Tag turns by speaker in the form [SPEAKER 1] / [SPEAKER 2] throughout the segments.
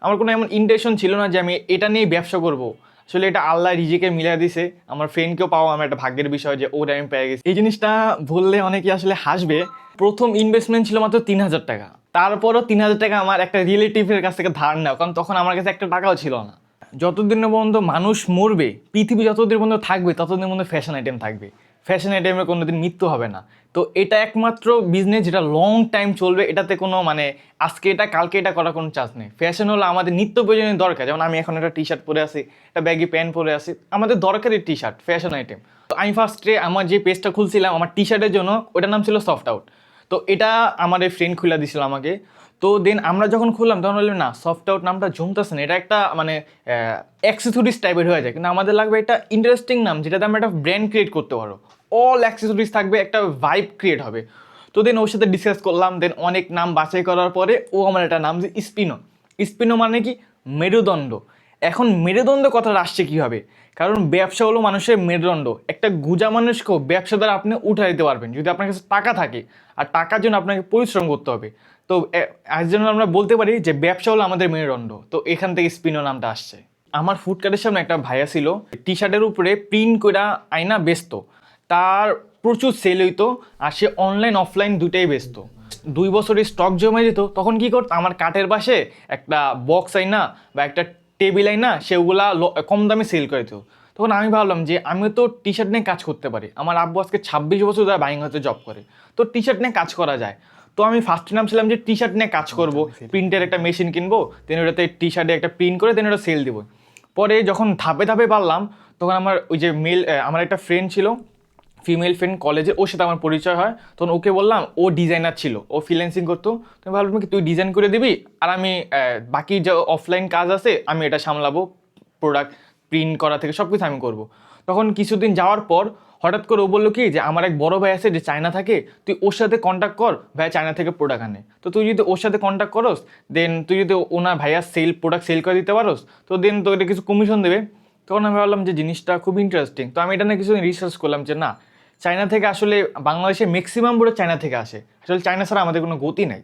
[SPEAKER 1] আমার কোনো এমন ইন্টেনশন ছিল না যে আমি এটা নিয়ে ব্যবসা করব। আসলে এটা আল্লাহ রিজিকে মিলিয়ে দিছে। আমার ফ্রেন্ডকেও পাওয়া আমার একটা ভাগ্যের বিষয় যে ওটা আমি পেয়ে গেছি। এই জিনিসটা বললে অনেকে আসলে হাসবে। প্রথম ইনভেস্টমেন্ট ছিল মাত্র তিন হাজার টাকা। তারপরও তিন হাজার টাকা আমার একটা রিলেটিভের কাছ থেকে ধার নেওয়া। কারণ তখন আমার কাছে একটা টাকাও ছিল না। যতদিন পর্যন্ত মানুষ মরবে, পৃথিবী যতদিন পর্যন্ত থাকবে, ততদিন পর্যন্ত ফ্যাশন আইটেম থাকবে। ফ্যাশন আইটেমের কোনোদিন মৃত্যু হবে না। তো এটা একমাত্র বিজনেস যেটা লং টাইম চলবে, এটাতে কোনো মানে আজকে এটা, কালকে এটা করার কোনো চান্স নেই। ফ্যাশন হলো আমাদের নিত্য প্রয়োজনীয় দরকার। যেমন আমি এখন একটা টি শার্ট পরে আছি, একটা ব্যাগি প্যান্ট পরে আছি, আমাদের দরকারি টি শার্ট ফ্যাশন আইটেম তো আমি ফার্স্টে আমার যে পেজটা খুলছিলাম, আমার টি শার্টের জন্য ওটার নাম ছিল সফট আউট তো এটা আমার এই ফ্রেন্ড খুলে দিছিল আমাকে। তো দেন আমরা যখন খুললাম, তখন বললাম, না সফট আউট নামটা জমতেছে না। এটা একটা মানে অ্যাক্সেসরিজ টাইপের হয়ে যায়। কিন্তু আমাদের লাগবে একটা ইন্টারেস্টিং নাম, যেটাতে আমরা একটা ব্র্যান্ড ক্রিয়েট করতে পারো অল অ্যাক্সেসরিজ থাকবে, একটা ভাইব ক্রিয়েট হবে। তো দেন ওর সাথে ডিসকাস করলাম দেন অনেক নাম বাছাই করার পরে ও আমার একটা নাম যে স্পিনো। স্পিনো মানে কি? মেরুদণ্ড। এখন মেরুদণ্ড কথাটা আসছে কীভাবে? কারণ ব্যবসা হলো মানুষের মেরুদণ্ড। একটা গুজা মানুষকেও ব্যবসা দ্বারা আপনি উঠে দিতে পারবেন, যদি আপনার কাছে টাকা থাকে। আর টাকার জন্য আপনাকে পরিশ্রম করতে হবে। তো আজ জন্য আমরা বলতে পারি যে ব্যবসা হলো আমাদের মেরুদণ্ড। তো এখান থেকে স্পিনো নামটা আসছে। আমার ফুডকার্টের সামনে একটা ভাইয়া ছিল টি শার্টের উপরে প্রিন্ট করা আয়না বেচত তার প্রচুর সেল হইতো আর সে অনলাইন অফলাইন দুটাই বেচত। দুই বছরের স্টক জমে যেত তখন কি করতো? আমার কাঠের পাশে একটা বক্স আইনা বা একটা টেবিল আইনা সেগুলা কম দামে সেল করে দিত। তখন আমি ভাবলাম যে আমি তো টি শার্ট নিয়ে কাজ করতে পারি। আমার আব্বু আজকে ছাব্বিশ বছর ধরে বাইং হাতে জব করে। তো টি শার্ট নিয়ে কাজ করা যায়। তো আমি ফার্স্ট নামছিলাম যে টি শার্ট নিয়ে কাজ করব। প্রিন্টের একটা মেশিন কিনবো দেন ওটাতে টি শার্টে একটা প্রিন্ট করে দেন ওটা সেল দেবো। পরে যখন ধাপে ধাপে পারলাম তখন আমার ওই যে মেল আমার একটা ফ্রেন্ড ছিল ফিমেল ফ্রেন্ড কলেজে ওর সাথে আমার পরিচয় হয়। তখন ওকে বললাম, ও ডিজাইনার ছিল, ও ফ্রিল্যান্সিং করতো। তুমি ভাবলাম, কি তুই ডিজাইন করে দিবি? আর আমি বাকি যে অফলাইন কাজ আছে, আমি এটা সামলাবো প্রোডাক্ট প্রিন্ট করা থেকে সব কিছু আমি করব। তখন কিছুদিন যাওয়ার পর হঠাৎ করে ও বলল কি, যে আমার এক বড় ভাই আছে যে চায়না থাকে, তুই ওর সাথে কন্ট্যাক্ট কর, ভাই চায়না থেকে প্রোডাক্ট আনে। তো তুই যদি ওর সাথে কন্ট্যাক্ট করস দেন তুই যদি ওনার ভাইয়া সেল প্রোডাক্ট সেল করে দিতে পারোস, তো দেন তোকে কিছু কমিশন দেবে। তখন আমি ভাবলাম যে জিনিসটা খুব ইন্টারেস্টিং তো আমি এটা নিয়ে কিছু রিসার্চ করলাম যে না চায়না থেকে আসলে বাংলাদেশে ম্যাক্সিমাম পুরো চায়না থেকে আসে। আসলে চায়না ছাড়া আমাদের কোনো গতি নাই।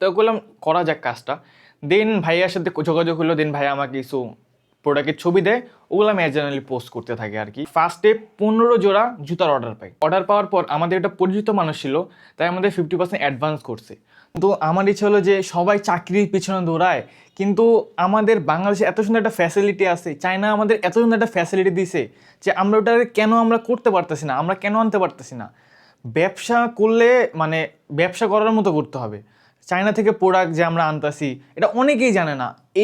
[SPEAKER 1] তো করলাম করা যাক কাজটা। দেন ভাইয়ার সাথে যোগাযোগ হলো, দেন ভাইয়া আমাকে কিছু প্রোডাক্টের ছবি দেয়, ওগুলো আমি অ্যাজানালি পোস্ট করতে থাকি আর কি। ফার্স্টে পনেরো জোড়া জুতার অর্ডার পাই। অর্ডার পাওয়ার পর আমাদের একটা পরিচিত মানুষ ছিল, তাই আমাদের ফিফটি পার্সেন্ট অ্যাডভান্স করছে। তো আমার ইচ্ছে হলো যে সবাই চাকরির পিছনে দৌড়ায়, কিন্তু আমাদের বাংলাদেশে এত সুন্দর একটা ফ্যাসিলিটি আছে চায়না আমাদের এত সুন্দর একটা ফ্যাসিলিটি দিছে, যে আমরা ওটা কেন আমরা করতে পারতেছি না, আমরা কেন আনতে পারতেছি না? ব্যবসা করলে মানে ব্যবসা করার মতো করতে হবে। চায়না থেকে প্রোডাক্ট যে আমরা আনতাছি, এটা অনেকেই জানে না।